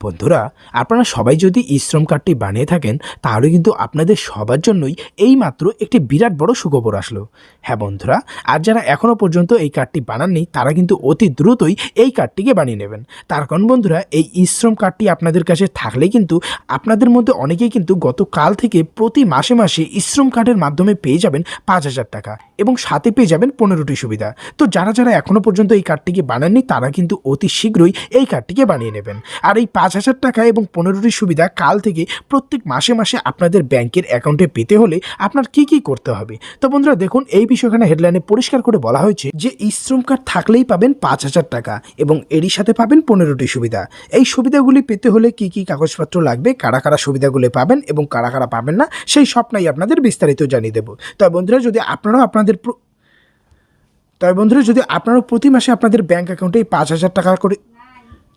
বন্ধুরা, আপনারা সবাই যদি ই শ্রম কার্ডটি বানিয়ে থাকেন, তাহলে কিন্তু আপনাদের সবার জন্যই এই মাত্র একটি বিরাট বড় সুখবর আসলো। হ্যাঁ বন্ধুরা, আর যারা এখনও পর্যন্ত এই কার্ডটি বানাননি, তারা কিন্তু অতি দ্রুতই এই কার্ডটিকে বানিয়ে নেবেন। তার কারণ বন্ধুরা, এই ই শ্রম কার্ডটি আপনাদের কাছে থাকলে কিন্তু আপনাদের মধ্যে অনেকেই কিন্তু গতকাল থেকে প্রতি মাসে মাসে ই শ্রম কার্ডের মাধ্যমে পেয়ে যাবেন পাঁচ হাজার টাকা এবং সাথে পেয়ে যাবেন পনেরোটি সুবিধা। তো যারা যারা এখনও পর্যন্ত এই কার্ডটিকে বানাননি, তারা কিন্তু অতি শীঘ্রই এই কার্ডটিকে বানিয়ে নেবেন। আর এই পাঁচ হাজার টাকা এবং পনেরোটি সুবিধা কাল থেকে প্রত্যেক মাসে মাসে আপনাদের ব্যাংকের অ্যাকাউন্টে পেতে হলে আপনার কি কি করতে হবে? তো বন্ধুরা, দেখুন, এই বিষয়খানে হেডলাইনে পরিষ্কার করে বলা হয়েছে যে শ্রম কার্ড থাকলেই পাবেন পাঁচ হাজার টাকা এবং এরই সাথে পাবেন পনেরোটি সুবিধা। এই সুবিধাগুলি পেতে হলে কি কি কাগজপত্র লাগবে, কারা কারা সুবিধাগুলি পাবেন এবং কারা কারা পাবেন না, সেই স্বপ্নাই আপনাদের বিস্তারিত জানিয়ে দেবো। তবে বন্ধুরা, যদি আপনারাও আপনাদের তবে বন্ধুরা, যদি আপনারাও প্রতি মাসে আপনাদের ব্যাংক অ্যাকাউন্টে পাঁচ হাজার টাকা করে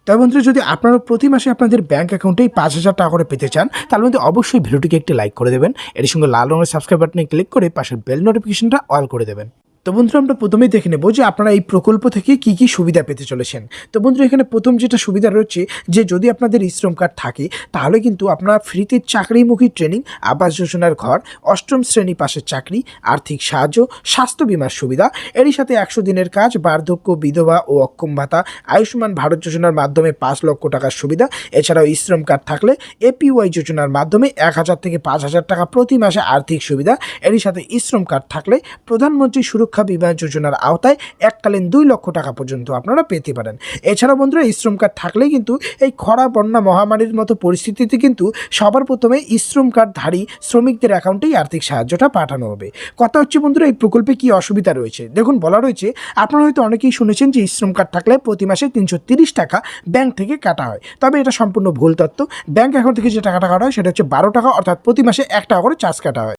তবে বন্ধুরা, যদি আপনারা প্রতি মাসে আপনাদের ব্যাঙ্ক অ্যাকাউন্টেই পাঁচ হাজার টাকা করে পেতে চান, তাহলে মধ্যে অবশ্যই ভিডিওটিকে একটি লাইক করে দেবেন। এর সঙ্গে লাল রঙের সাবস্ক্রাইব বাটনে ক্লিক করে পাশের বেল নোটিফিকেশনটা অল করে দেবেন। তো বন্ধুরা, আমরা প্রথমেই দেখে নেব যে আপনারা এই প্রকল্প থেকে কি কি সুবিধা পেতে চলেছেন। তো বন্ধুরা, এখানে প্রথম যেটা সুবিধা রয়েছে যে যদি আপনাদের শ্রম কার্ড থাকে, তাহলে কিন্তু আপনারা ফ্রিতে চাকরিমুখী ট্রেনিং, আবাস যোজনার ঘর, অষ্টম শ্রেণি পাশের চাকরি, আর্থিক সাহায্য, স্বাস্থ্য বিমার সুবিধা, এরই সাথে একশো দিনের কাজ, বার্ধক্য, বিধবা ও অক্ষম ভাতা, আয়ুষ্মান ভারত যোজনার মাধ্যমে পাঁচ লক্ষ টাকার সুবিধা, এছাড়াও শ্রম কার্ড থাকলে এপিওয়াই যোজনার মাধ্যমে এক হাজার থেকে পাঁচ হাজার টাকা প্রতি মাসে আর্থিক সুবিধা, এরই সাথে শ্রম কার্ড থাকলে প্রধানমন্ত্রী সুরক্ষা বিমা যোজনার আওতায় এককালীন দুই লক্ষ টাকা পর্যন্ত আপনারা পেতে পারেন। এছাড়া বন্ধুরা শ্রম কার্ড থাকলে কিন্তু এই খরা, বন্যা, মহামারীর মতো পরিস্থিতিতে কিন্তু সবার প্রথমে শ্রম কার্ডধারী শ্রমিকদের অ্যাকাউন্টেই আর্থিক সাহায্যটা পাঠানো হবে। কথা হচ্ছে বন্ধুরা, এই প্রকল্পে কি অসুবিধা রয়েছে? দেখুন, বলা রয়েছে, আপনারা হয়তো অনেকেই শুনেছেন যে শ্রম কার্ড থাকলে প্রতি মাসে তিনশো টাকা ব্যাংক থেকে কাটা হয়। তবে এটা সম্পূর্ণ ভুল তথ্য। ব্যাংক অ্যাকাউন্ট থেকে যে টাকাটা কাটা হয়, সেটা হচ্ছে বারো টাকা, অর্থাৎ প্রতি মাসে এক টাকা করে চার্জ কাটা হয়।